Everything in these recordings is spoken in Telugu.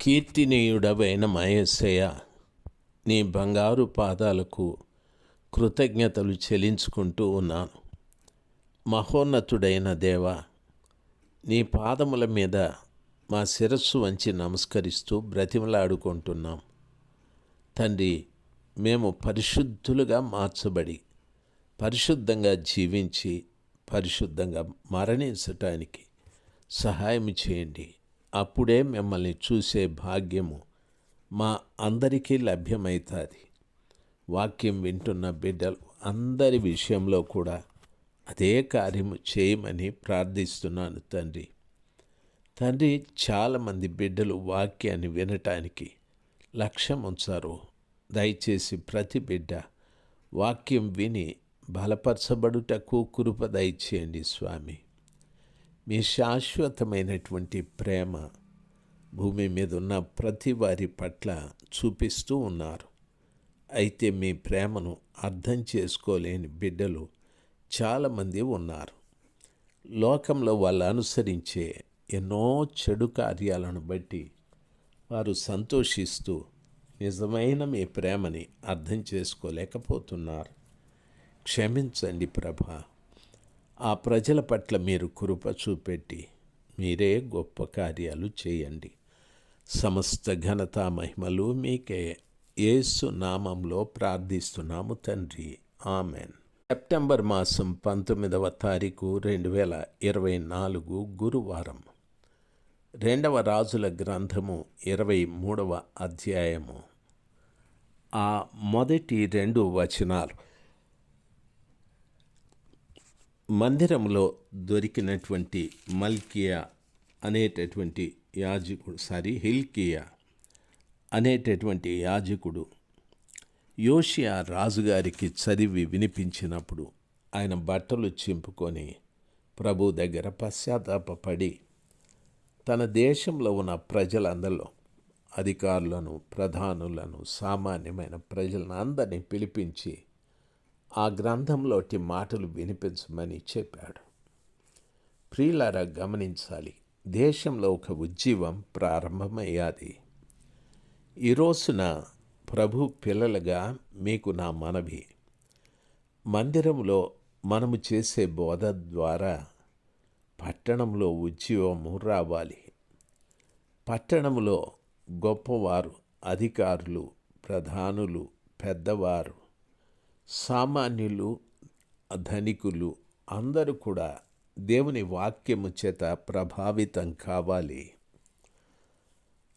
కీర్తినీయుడవైన మహేశయ్య నీ బంగారు పాదాలకు కృతజ్ఞతలు చెల్లించుకుంటూ ఉన్నాను. మహోన్నతుడైన దేవ నీ పాదముల మీద మా శిరస్సు వంచి నమస్కరిస్తూ బ్రతిమలాడుకుంటున్నాం. తండ్రి మేము పరిశుద్ధులుగా మార్చబడి పరిశుద్ధంగా జీవించి పరిశుద్ధంగా మరణించటానికి సహాయం చేయండి. అప్పుడే మిమ్మల్ని చూసే భాగ్యము మా అందరికీ లభ్యమవుతుంది వాక్యం వింటున్న బిడ్డలు అందరి విషయంలో కూడా అదే కార్యము చేయమని ప్రార్థిస్తున్నాను తండ్రి. తండ్రి చాలామంది బిడ్డలు వాక్యాన్ని వినటానికి లక్ష్యం ఉంచారు. దయచేసి ప్రతి బిడ్డ వాక్యం విని బలపరచబడుటకు కృప దయచేయండి స్వామి. మీ శాశ్వతమైనటువంటి ప్రేమ భూమి మీద ఉన్న ప్రతి వారి పట్ల చూపిస్తూ ఉన్నారు. అయితే మీ ప్రేమను అర్థం చేసుకోలేని బిడ్డలు చాలామంది ఉన్నారు. లోకంలో వాళ్ళు అనుసరించే ఎన్నో చెడు కార్యాలను బట్టి వారు సంతోషిస్తూ నిజమైన మీ ప్రేమని అర్థం చేసుకోలేకపోతున్నారు. క్షమించండి ప్రభా. ఆ ప్రజల పట్ల మీరు కృప చూపెట్టి మీరే గొప్ప కార్యాలు చేయండి. సమస్త ఘనత మహిమలు మీకే యేసు నామంలో ప్రార్థిస్తున్నాము తండ్రి. ఆమెన్. సెప్టెంబర్ మాసం పంతొమ్మిదవ తారీఖు రెండు వేల ఇరవై నాలుగు గురువారం. రెండవ రాజుల గ్రంథము ఇరవై మూడవ అధ్యాయము. ఆ మొదటి రెండు వచనాలు. మందిరంలో దొరికినటువంటి మల్కియా అనేటటువంటి యాజకుడు సారీ హిల్కియా అనేటటువంటి యాజకుడు యోషియా రాజుగారికి చదివి వినిపించినప్పుడు ఆయన బట్టలు చింపుకొని ప్రభు దగ్గర పశ్చాత్తాపడి తన దేశంలో ఉన్న ప్రజలందరిలో అధికారులను ప్రధానులను సామాన్యమైన ప్రజలను అందరినీ పిలిపించి ఆ గ్రంథంలోటి మాటలు వినిపించమని చెప్పాడు. ప్రియులారా గమనించాలి దేశంలో ఒక ఉజ్జీవం ప్రారంభమయ్యాది. ఈ రోజున ప్రభు పిల్లలుగా మీకు నా మనవి. మందిరంలో మనము చేసే బోధ ద్వారా పట్టణంలో ఉద్యోగము రావాలి. పట్టణంలో గొప్పవారు అధికారులు ప్రధానులు పెద్దవారు సామాన్యులు ధనికులు అందరూ కూడా దేవుని వాక్యము చేత ప్రభావితం కావాలి.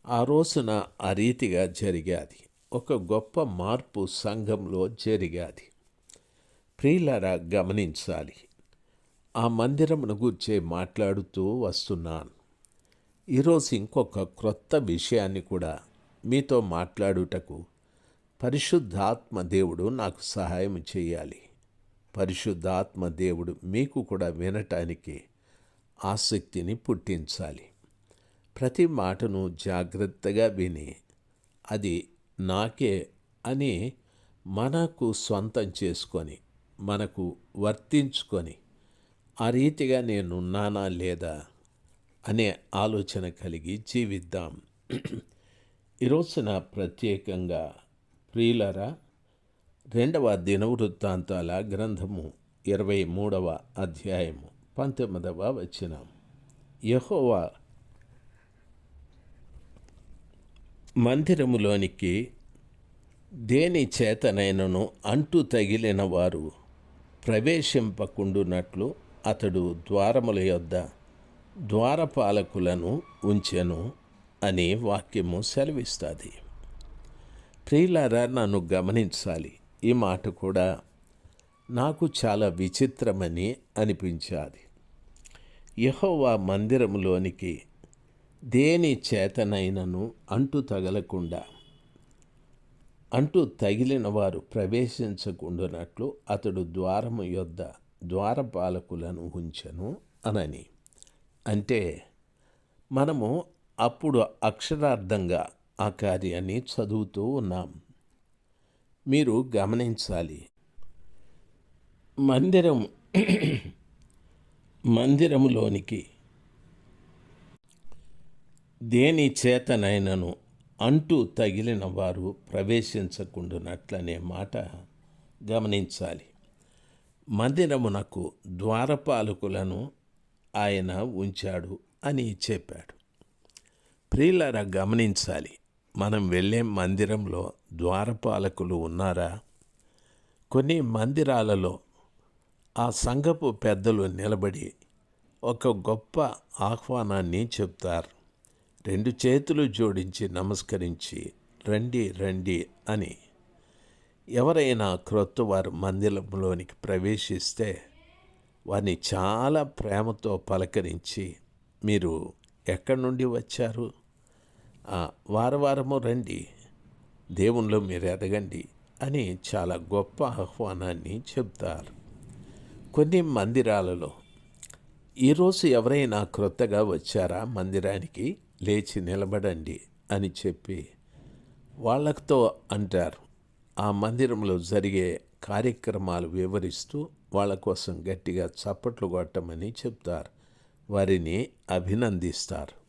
ఆ రోజున ఆ రీతిగా జరిగాది. ఒక గొప్ప మార్పు సంఘంలో జరిగాది. ప్రియులారా గమనించాలి. ఆ మందిరమును గుర్చే మాట్లాడుతూ వస్తున్నాను. ఈరోజు ఇంకొక క్రొత్త విషయాన్ని కూడా మీతో మాట్లాడుటకు పరిశుద్ధాత్మ దేవుడు నాకు సహాయం చేయాలి. పరిశుద్ధాత్మ దేవుడు మీకు కూడా వినటానికి ఆసక్తిని పుట్టించాలి. ప్రతి మాటను జాగ్రత్తగా విని అది నాకే అని మనకు సొంతం చేసుకొని మనకు వర్తించుకొని ఆ రీతిగా నేనున్నానా లేదా అనే ఆలోచన కలిగి జీవిద్దాం. ఈరోజున ప్రత్యేకంగా ప్రియులారా రెండవ దినవృత్తాంతాల గ్రంథము ఇరవై మూడవ అధ్యాయము పంతొమ్మిదవ వచనం. యహోవా మందిరములోనికి దేని చేతనైనను అంటు తగిలిన వారు ప్రవేశింపకుండునట్లు అతడు ద్వారముల యొద్ద ద్వారపాలకులను ఉంచెను అనే వాక్యము సెలవిస్తుంది. ప్రియులారా నన్ను గమనించాలి. ఈ మాట కూడా నాకు చాలా విచిత్రమని అనిపించాది. యహోవా మందిరంలోనికి దేని చేతనైనను అంటు తగలకుండా అంటూ తగిలిన వారు ప్రవేశించకుండానట్లు అతడు ద్వారము యొద్ద ద్వారపాలకులను ఉంచను అనని. అంటే మనము అప్పుడు అక్షరార్థంగా ఆ కార్యాన్ని చదువుతూ ఉన్నాం. మీరు గమనించాలి. మందిరం మందిరములోనికి దేని చేతనైనను అంటూ తగిలిన వారు ప్రవేశించకుండానట్లనే మాట గమనించాలి. మందిరమునకు ద్వారపాలకులను ఆయన ఉంచాడు అని చెప్పాడు. ప్రియులరా గమనించాలి. మనం వెళ్ళే మందిరంలో ద్వారపాలకులు ఉన్నారా? కొన్ని మందిరాలలో ఆ సంఘపు పెద్దలు నిలబడి ఒక గొప్ప ఆహ్వానాన్ని చెప్తారు. రెండు చేతులు జోడించి నమస్కరించి రండి రండి అని. ఎవరైనా క్రొత్త వారు మందిరంలోనికి ప్రవేశిస్తే వారిని చాలా ప్రేమతో పలకరించి మీరు ఎక్కడి నుండి వచ్చారు? వార వారము రండి దేవుణ్ణిలో మీరు ఎదగండి అని చాలా గొప్ప ఆహ్వానాన్ని చెప్తారు కొన్ని మందిరాలలో ఈరోజు ఎవరైనా క్రొత్తగా వచ్చారా? మందిరానికి లేచి నిలబడండి అని చెప్పి వాళ్ళతో అంటారు. ఆ మందిరంలో జరిగే కార్యక్రమాలు వివరిస్తూ వాళ్ళ కోసం గట్టిగా చప్పట్లు కొట్టమని చెప్తారు. వారిని అభినందిస్తారు.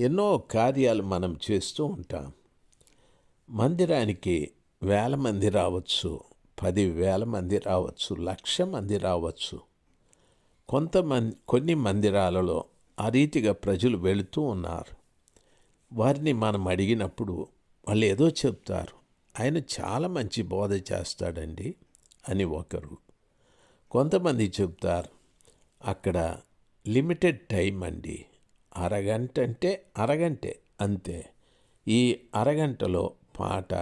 ఎన్నో కార్యాలు మనం చేస్తూ ఉంటాం. మందిరానికి వేల మంది రావచ్చు పది వేల మంది రావచ్చు లక్ష మంది రావచ్చు. కొంతమంది కొన్ని మందిరాలలో ఆ రీతిగా ప్రజలు వెళుతూ ఉన్నారు. వారిని మనం అడిగినప్పుడు వాళ్ళు ఏదో చెప్తారు. ఆయన చాలా మంచి బోధ చేస్తాడండి అని ఒకరు. కొంతమంది చెప్తారు అక్కడ లిమిటెడ్ టైం అండి. అరగంట అంటే అరగంటే అంతే. ఈ అరగంటలో పాట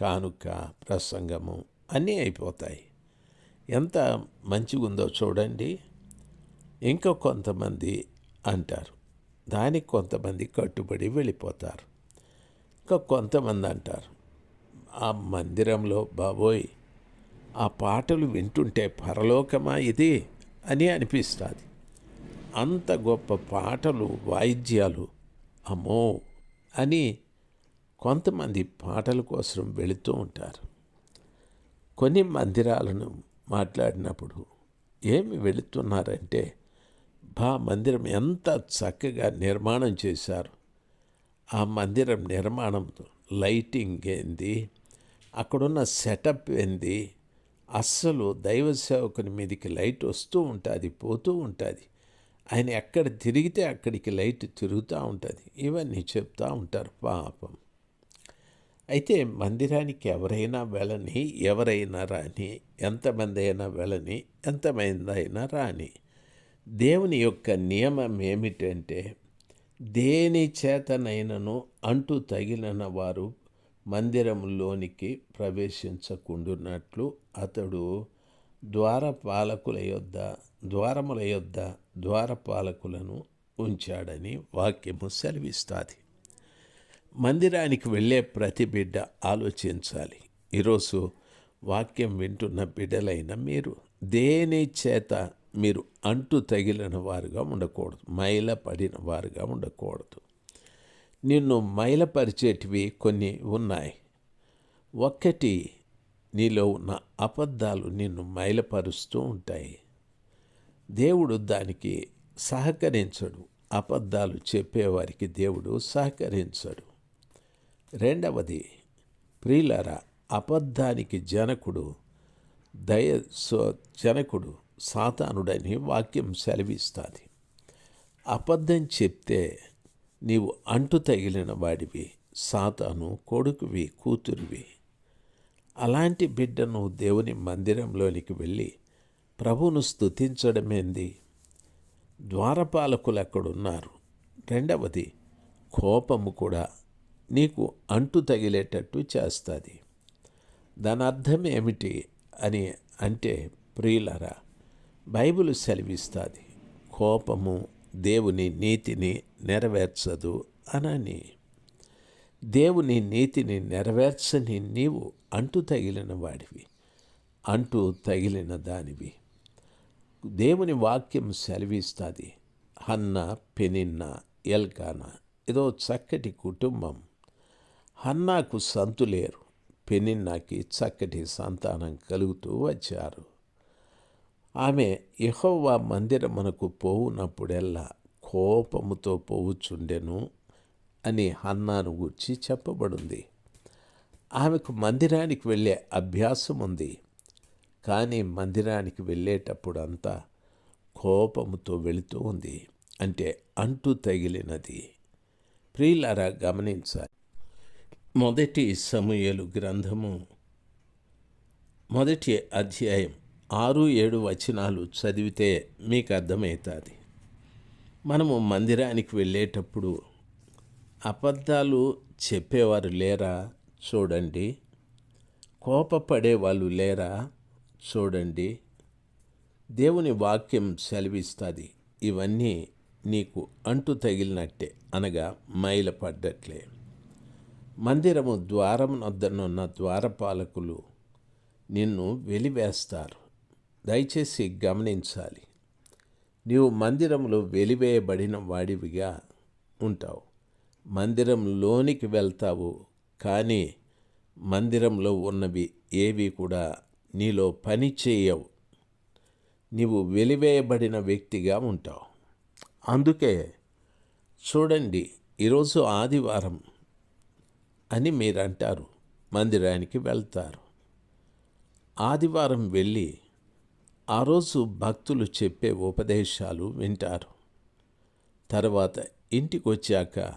కానుక ప్రసంగము అన్నీ అయిపోతాయి. ఎంత మంచిగుందో చూడండి. ఇంకా కొంతమంది అంటారు. దానికి కొంతమంది కట్టుబడి వెళ్ళిపోతారు. ఇంకా కొంతమంది అంటారు ఆ మందిరంలో బాబోయ్ ఆ పాటలు వింటుంటే పరలోకమా ఇది? అని అనిపిస్తుంది. అంత గొప్ప పాటలు వాయిద్యాలు అమ్మో! అని కొంతమంది పాటల కోసం వెళుతూ ఉంటారు. కొన్ని మందిరాలను మాట్లాడినప్పుడు ఏమి వెళుతున్నారంటే బా మందిరం ఎంత చక్కగా నిర్మాణం చేశారు. ఆ మందిరం నిర్మాణం లైటింగ్ ఏంది అక్కడున్న సెటప్ ఏంది అస్సలు దైవ సేవకుని మీదకి లైట్ వస్తూ ఉంటుంది పోతూ ఉంటుంది. ఆయన ఎక్కడ తిరిగితే అక్కడికి లైట్ తిరుగుతూ ఉంటుంది. ఇవన్నీ చెప్తూ ఉంటారు పాపం. అయితే మందిరానికి ఎవరైనా వెళ్ళని ఎవరైనా రాని ఎంతమంది అయినా వెళ్ళని ఎంతమంది అయినా రాని దేవుని యొక్క నియమం ఏమిటంటే దేని చేతనైనను అంటూ తగిలిన వారు మందిరంలోనికి ప్రవేశించకుండున్నట్లు అతడు ద్వారపాలకుల యొద్ద ద్వారముల యొద్ద ద్వారపాలకులను ఉంచాడని వాక్యము సెలవిస్తుంది. మందిరానికి వెళ్ళే ప్రతి బిడ్డ ఆలోచించాలి. ఈరోజు వాక్యం వింటున్న బిడ్డలైన మీరు దేని చేత మీరు అంటు తగిలిన వారుగా ఉండకూడదు మైల పడిన వారుగా ఉండకూడదు. నిన్ను మైలపరిచేటివి కొన్ని ఉన్నాయి. ఒక్కటి నీలో ఉన్న అబద్ధాలు నిన్ను మైలపరుస్తూ ఉంటాయి. దేవుడు దానికి సహకరించడు. అబద్ధాలు చెప్పేవారికి దేవుడు సహకరించడు. రెండవది ప్రియులర అబద్ధానికి జనకుడు దయ జనకుడు సాతానుడని వాక్యం సెలవిస్తుంది. అబద్ధం చెప్తే నీవు అంటు తగిలిన వాడివి సాతాను కొడుకువి కూతురివి. అలాంటి బిడ్డను దేవుని మందిరంలోనికి వెళ్ళి ప్రభువును స్థుతించడమేంది ద్వారపాలకులు అక్కడున్నారు రెండవది కోపము కూడా నీకు అంటు తగిలేటట్టు చేస్తుంది. దాని అర్థం ఏమిటి అని అంటే ప్రియులరా బైబిల్ సెలవిస్తుంది కోపము దేవుని నీతిని నెరవేర్చదు అనని. దేవుని నీతిని నెరవేర్చని నీవు అంటు తగిలిన వాడివి అంటూ తగిలిన దానివి. దేవుని వాక్యం సెలవిస్తుంది. హన్న పెనిన్న ఎల్కాన ఏదో చక్కటి కుటుంబం. హన్నాకు సంతులేరు పెనిన్నాకి చక్కటి సంతానం కలుగుతూ వచ్చారు. ఆమె యహోవా మందిరమునకు పోవునప్పుడెల్లా కోపముతో పోవుచుండెను అని హన్నాను గూర్చి చెప్పబడింది. ఆమెకు మందిరానికి వెళ్ళే అభ్యాసం ఉంది కానీ మందిరానికి వెళ్ళేటప్పుడు అంతా కోపముతో వెళుతూ ఉంది. అంటే అంటు తగిలినది. ప్రియులారా గమనించాలి. మొదటి సమూహలు గ్రంథము మొదటి అధ్యాయం ఆరు ఏడు వచనాలు చదివితే మీకు అర్థమవుతుంది. మనము మందిరానికి వెళ్ళేటప్పుడు అబద్ధాలు చెప్పేవారు లేరా? చూడండి. కోపపడే వాళ్ళు లేరా? చూడండి. దేవుని వాక్యం సెలవిస్తుంది. ఇవన్నీ నీకు అంటు తగిలినట్టే అనగా మైలపడ్డట్లే. మందిరము ద్వారం వద్దనున్న ద్వారపాలకులు నిన్ను వెలివేస్తారు. దయచేసి గమనించాలి. నీవు మందిరంలో వెలివేయబడిన వాడివిగా ఉంటావు. మందిరంలోనికి వెళ్తావు కానీ మందిరంలో ఉన్నవి ఏవి కూడా నీలో పని చేయవు. నీవు వెలివేయబడిన వ్యక్తిగా ఉంటావు. అందుకే చూడండి ఈరోజు ఆదివారం అని మీరు అంటారు మందిరానికి వెళ్తారు. ఆదివారం వెళ్ళి ఆ రోజు భక్తులు చెప్పే ఉపదేశాలు వింటారు. తర్వాత ఇంటికి వచ్చాక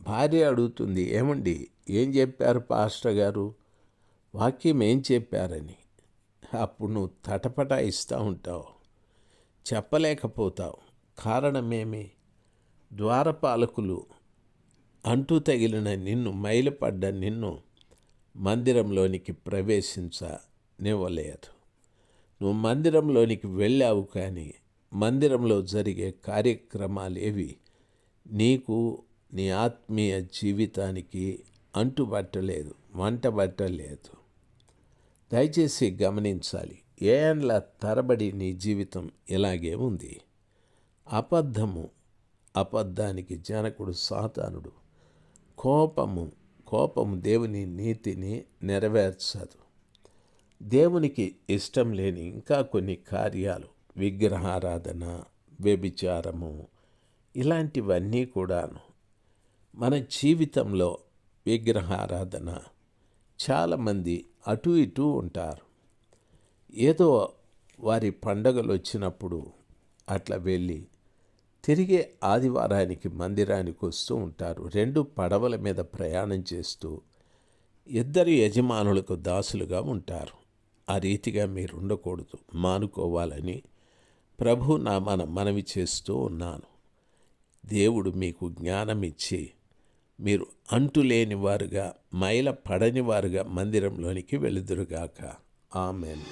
భార్య అడుగుతుంది ఏమండి ఏం చెప్పారు పాస్టర్ గారు? వాక్యం ఏం చెప్పారని? అప్పుడు నువ్వు తటపటాయిస్తూ ఉంటావు. చెప్పలేకపోతావు. కారణమేమి? ద్వారపాలకులు అంటూ తగిలిన నిన్ను మైలుపడ్డ నిన్ను మందిరంలోనికి ప్రవేశించనివ్వలేదు. నువ్వు మందిరంలోనికి వెళ్ళావు కానీ మందిరంలో జరిగే కార్యక్రమాలేవి నీకు నీ ఆత్మీయ జీవితానికి అంటుబట్టలేదు వంటబట్టలేదు. దయచేసి గమనించాలి ఏండ్ల తరబడి నీ జీవితం ఇలాగే ఉంది? అబద్ధము అబద్ధానికి జనకుడు సాతానుడు. కోపము కోపము దేవుని నీతిని నెరవేర్చదు. దేవునికి ఇష్టం లేని ఇంకా కొన్ని కార్యాలు విగ్రహారాధన వ్యభిచారము ఇలాంటివన్నీ కూడాను. మన జీవితంలో విగ్రహారాధన చాలామంది అటు ఇటు ఉంటారు. ఏదో వారి పండగలు వచ్చినప్పుడు అట్లా వెళ్ళి తిరిగే ఆదివారానికి మందిరానికి వస్తూ ఉంటారు. రెండు పడవల మీద ప్రయాణం చేస్తూ ఇద్దరు యజమానులకు దాసులుగా ఉంటారు. ఆ రీతిగా మీరు ఉండకూడదు మానుకోవాలని ప్రభు నా మన మనవి చేస్తూ ఉన్నాను. దేవుడు మీకు జ్ఞానం ఇచ్చి మీరు అంటులేని వారుగా మైల పడని వారుగా మందిరంలోనికి వెళుదురుగాక ఆమెన్.